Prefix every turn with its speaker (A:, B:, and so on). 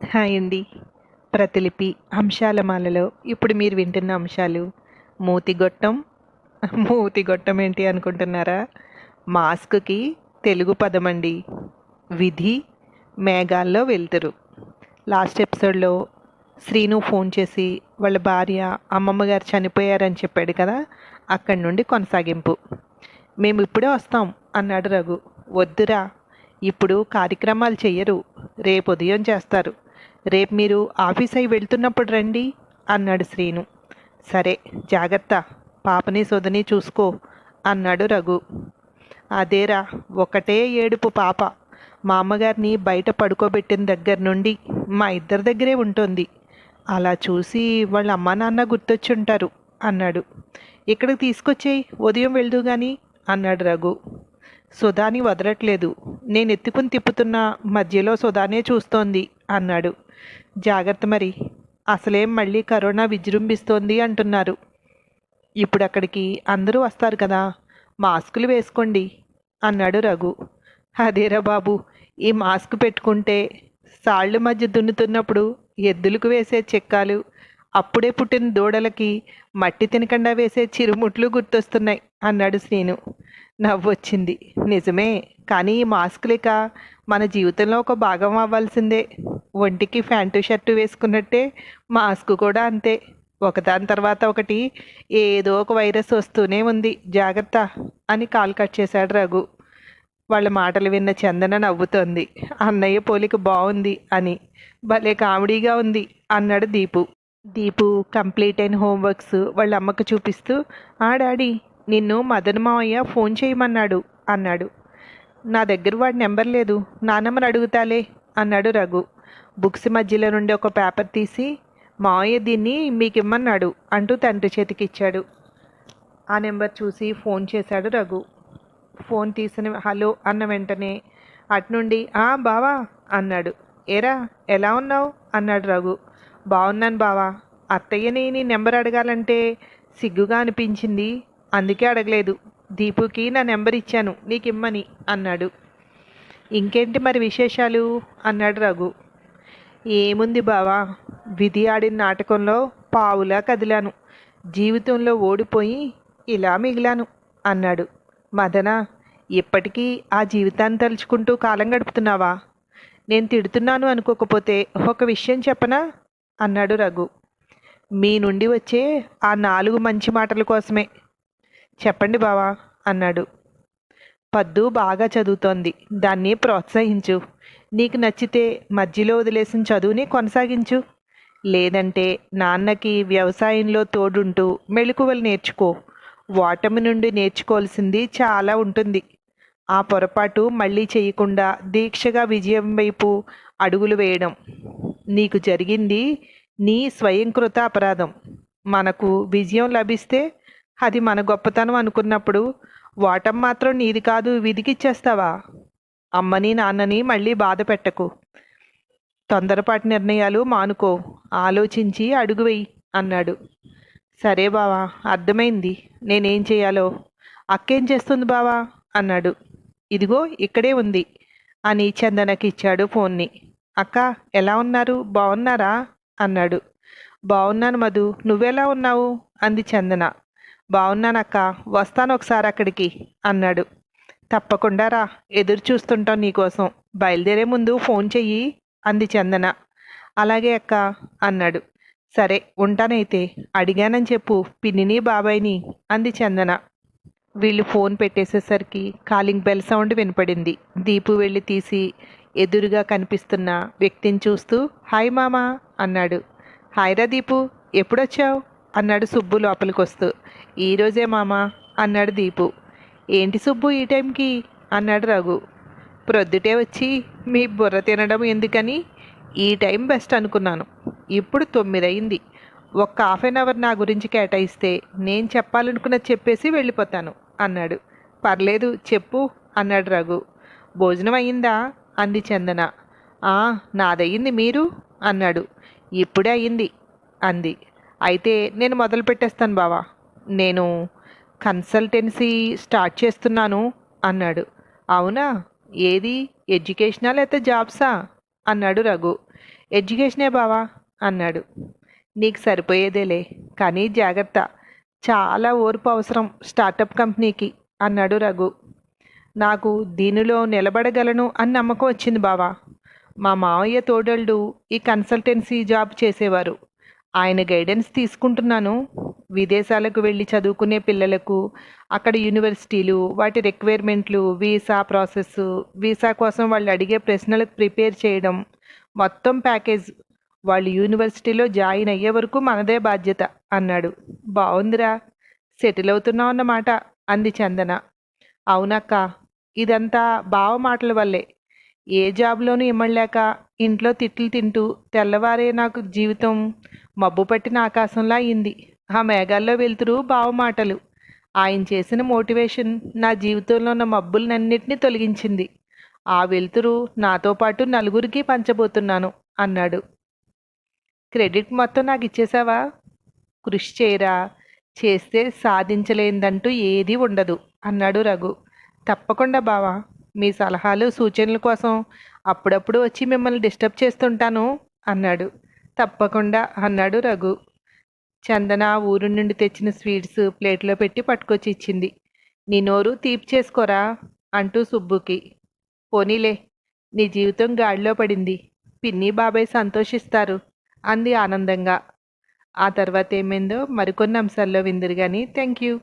A: Hi అండి ప్రతిలిపి అంశాలమాలలో ఇప్పుడు మీరు వింటున్న అంశాలు మూతిగొట్టం మూతిగొట్టం ఏంటి అనుకుంటున్నారా? మాస్క్కి తెలుగు పదం అండి విధి మేఘాల్లో వెళ్తురు. లాస్ట్ ఎపిసోడ్లో శ్రీను ఫోన్ చేసి వాళ్ళ భార్య అమ్మమ్మ గారు చనిపోయారని చెప్పాడు కదా అక్కడి నుండి కొనసాగింపు. మేము ఇప్పుడే వస్తాం అన్నాడు రఘు. వద్దురా ఇప్పుడు కార్యక్రమాలు చెయ్యరు రేపు ఉదయం చేస్తారు. రేపు మీరు ఆఫీస్ అయి వెళ్తున్నప్పుడు రండి అన్నాడు శ్రీను. సరే జాగ్రత్త పాపని సొదని చూసుకో అన్నాడు రఘు. అదేరా ఒకటే ఏడుపు పాప. మా అమ్మగారిని బయట పడుకోబెట్టిన దగ్గర నుండి మా ఇద్దరి దగ్గరే ఉంటుంది. అలా చూసి వాళ్ళ అమ్మా నాన్న గుర్తొచ్చుంటారు అన్నాడు. ఇక్కడికి తీసుకొచ్చేయి ఉదయం వెళ్దు గాని అన్నాడు రఘు. సుధాని వదలట్లేదు. నేను ఎత్తుకుని తిప్పుతున్న మధ్యలో సుధానే చూస్తోంది అన్నాడు. జాగ్రత్త మరి. అసలేం మళ్ళీ కరోనా విజృంభిస్తోంది అంటున్నారు. ఇప్పుడు అక్కడికి అందరూ వస్తారు కదా మాస్కులు వేసుకోండి అన్నాడు రఘు. అదేరా బాబు ఈ మాస్క్ పెట్టుకుంటే సాళ్ళు మధ్య దున్నుతున్నప్పుడు ఎద్దులకు వేసే చెక్కాలు అప్పుడే పుట్టిన దూడలకి మట్టి తినకుండా వేసే చిరుముట్లు గుర్తొస్తున్నాయి. అన్నాడు శ్రీను. నవ్వొచ్చింది. నిజమే కానీ ఈ మాస్క్ లేక మన జీవితంలో ఒక భాగం అవ్వాల్సిందే. ఒంటికి ప్యాంటు షర్టు వేసుకున్నట్టే మాస్క్ కూడా అంతే. ఒకదాని తర్వాత ఒకటి ఏదో ఒక వైరస్ వస్తూనే ఉంది. జాగ్రత్త అని కాల్ కట్ చేశాడు రఘు. వాళ్ళ మాటలు విన్న చందన నవ్వుతోంది. అన్నయ్య పోలిక బాగుంది అని. భలే కామెడీగా ఉంది అన్నాడు దీపు. దీపు కంప్లీట్ అయిన హోంవర్క్స్ వాళ్ళ అమ్మకు చూపిస్తూ ఆ డాడీ నిన్ను మదన్ మావయ్య ఫోన్ చేయమన్నాడు అన్నాడు. నా దగ్గర వాడి నెంబర్ లేదు నానమ్మని అడుగుతాలే అన్నాడు రఘు. బుక్స్ మధ్యలో నుండి ఒక పేపర్ తీసి మావయ్య దీన్ని మీకు ఇమ్మన్నాడు అంటూ తండ్రి చేతికిచ్చాడు. ఆ నెంబర్ చూసి ఫోన్ చేశాడు రఘు. ఫోన్ తీసిన హలో అన్న వెంటనే అట్నుండి ఆ బావా అన్నాడు. ఏరా ఎలా ఉన్నావు? అన్నాడు రఘు. బాగున్నాను బావా. అత్తయ్యని నీ నెంబర్ అడగాలంటే సిగ్గుగా అనిపించింది. అందుకే అడగలేదు. దీపుకి నా నెంబర్ ఇచ్చాను. నీకు ఇమ్మని అన్నాడు. ఇంకేంటి మరి విశేషాలు? అన్నాడు రఘు. ఏముంది బావా? విధి ఆడిన నాటకంలో పావులా కదిలాను. జీవితంలో ఓడిపోయి ఇలా మిగిలాను అన్నాడు. మదన ఇప్పటికీ ఆ జీవితాన్ని తలుచుకుంటూ కాలం గడుపుతున్నావా? నేను తిడుతున్నాను అనుకోకపోతే ఒక విషయం చెప్పనా? అన్నాడు రఘు. మీ నుండి వచ్చే ఆ నాలుగు మంచి మాటల కోసమే. చెప్పండి బావా అన్నాడు. పద్దు బాగా చదువుతోంది. దాన్ని ప్రోత్సహించు. నీకు నచ్చితే మధ్యలో వదిలేసిన చదువుని కొనసాగించు. లేదంటే నాన్నకి వ్యవసాయంలో తోడుంటూ మెళుకువలు నేర్చుకో. ఓటమి నుండి నేర్చుకోవాల్సింది చాలా ఉంటుంది. ఆ పొరపాటు మళ్ళీ చేయకుండా దీక్షగా విజయం వైపు అడుగులు వేయడం. నీకు జరిగింది నీ స్వయంకృత అపరాధం. మనకు విజయం లభిస్తే అది మన గొప్పతనం అనుకున్నప్పుడు వాటం మాత్రం నీది కాదు విధికిచ్చేస్తావా అమ్మని నాన్నని మళ్ళీ బాధ పెట్టకు. తొందరపాటి నిర్ణయాలు మానుకో ఆలోచించి అడుగు వెయ్యి అన్నాడు. సరే బావా అర్థమైంది. నేనేం చేయాలో? అక్కేం చేస్తుంది బావా? అన్నాడు. ఇదిగో ఇక్కడే ఉంది అని చందనకి ఇచ్చాడు ఫోన్ని. అక్క ఎలా ఉన్నారు? బాగున్నారా అన్నాడు. బాగున్నాను మధు. నువ్వెలా ఉన్నావు? అంది చందన. బాగున్నానక్క వస్తాను ఒకసారి అక్కడికి అన్నాడు. తప్పకుండా రా ఎదురు చూస్తుంటాం నీకోసం. బయలుదేరే ముందు ఫోన్ చెయ్యి అంది చందన. అలాగే అక్క అన్నాడు. సరే ఉంటానైతే అడిగానని చెప్పు పిన్నిని బాబాయ్ని అంది చందన. వీళ్ళు ఫోన్ పెట్టేసేసరికి కాలింగ్ బెల్ సౌండ్ వినపడింది. దీపు వెళ్ళి తీసి ఎదురుగా కనిపిస్తున్న వ్యక్తిని చూస్తూ హాయ్ మామా అన్నాడు. హాయ్ రా దీపు ఎప్పుడొచ్చావు? అన్నాడు సుబ్బు లోపలికి వస్తూ ఈరోజే మామా అన్నాడు దీపు. ఏంటి సుబ్బు ఈ టైంకి? అన్నాడు రఘు. ప్రొద్దుటే వచ్చి మీ బుర్ర తినడం ఎందుకని? ఈ టైం బెస్ట్ అనుకున్నాను. ఇప్పుడు తొమ్మిది అయింది ఒక్క హాఫ్ అన్ అవర్ నా గురించి కేటాయిస్తే నేను చెప్పాలనుకున్నది చెప్పేసి వెళ్ళిపోతాను అన్నాడు. పర్లేదు చెప్పు అన్నాడు రఘు. భోజనం అయ్యిందా అంది చందన. "ఆ, నాదయ్యింది మీరు? అన్నాడు. ఇప్పుడే అయింది అంది. అయితే నేను మొదలు పెట్టేస్తాను బావా. నేను కన్సల్టెన్సీ స్టార్ట్ చేస్తున్నాను అన్నాడు. అవునా? ఏది? ఎడ్యుకేషనా లేకపోతే జాబ్సా? అన్నాడు రఘు. ఎడ్యుకేషనే బావా? అన్నాడు. నీకు సరిపోయేదేలే కానీ జాగ్రత్త. చాలా ఓర్పు అవసరం స్టార్టప్ కంపెనీకి అన్నాడు రఘు. నాకు దీనిలో నిలబడగలను అని నమ్మకం వచ్చింది బావా. మా మావయ్య తోడళ్ళు ఈ కన్సల్టెన్సీ జాబ్ చేసేవారు. ఆయన గైడెన్స్ తీసుకుంటున్నాను. విదేశాలకు వెళ్ళి చదువుకునే పిల్లలకు అక్కడ యూనివర్సిటీలు వాటి రిక్వైర్మెంట్లు వీసా ప్రాసెస్ వీసా కోసం వాళ్ళు అడిగే ప్రశ్నలకు ప్రిపేర్ చేయడం. మొత్తం ప్యాకేజ్ వాళ్ళు యూనివర్సిటీలో జాయిన్ అయ్యే వరకు మనదే బాధ్యత అన్నాడు. బాగుందిరా సెటిల్ అవుతున్నావు అన్నమాట అంది చందన. అవునక్క ఇదంతా బావ మాటల వల్లే. ఏ జాబ్లోనూ ఇమ్మలేక ఇంట్లో తిట్లు తింటూ తెల్లవారే నాకు జీవితం మబ్బు పట్టిన ఆకాశంలా అయింది. ఆ మేఘాల్లో వెలుతురు బావ మాటలు. ఆయన చేసిన మోటివేషన్ నా జీవితంలో ఉన్న మబ్బులన్నింటినీ తొలగించింది. ఆ వెలుతురు నాతో పాటు నలుగురికి పంచబోతున్నాను అన్నాడు. క్రెడిట్ మొత్తం నాకు ఇచ్చేసావా? కృషి చేయరా? చేస్తే సాధించలేందంటూ ఏదీ ఉండదు అన్నాడు రఘు. తప్పకుండా బావా. మీ సలహాలు సూచనల కోసం అప్పుడప్పుడు వచ్చి మిమ్మల్ని డిస్టర్బ్ చేస్తుంటాను అన్నాడు. తప్పకుండా అన్నాడు రఘు. చందన ఊరు నుండి తెచ్చిన స్వీట్స్ ప్లేట్లో పెట్టి పట్టుకొచ్చి ఇచ్చింది. నీ నోరు తీపి చేసుకోరా? అంటూ సుబ్బుకి. పోనీలే నీ జీవితం గాడిలో పడింది. పిన్ని బాబాయ్ సంతోషిస్తారు అంది ఆనందంగా. ఆ తర్వాత ఏమైందో మరికొన్ని అంశాల్లో విందురు కానీ థ్యాంక్ యూ.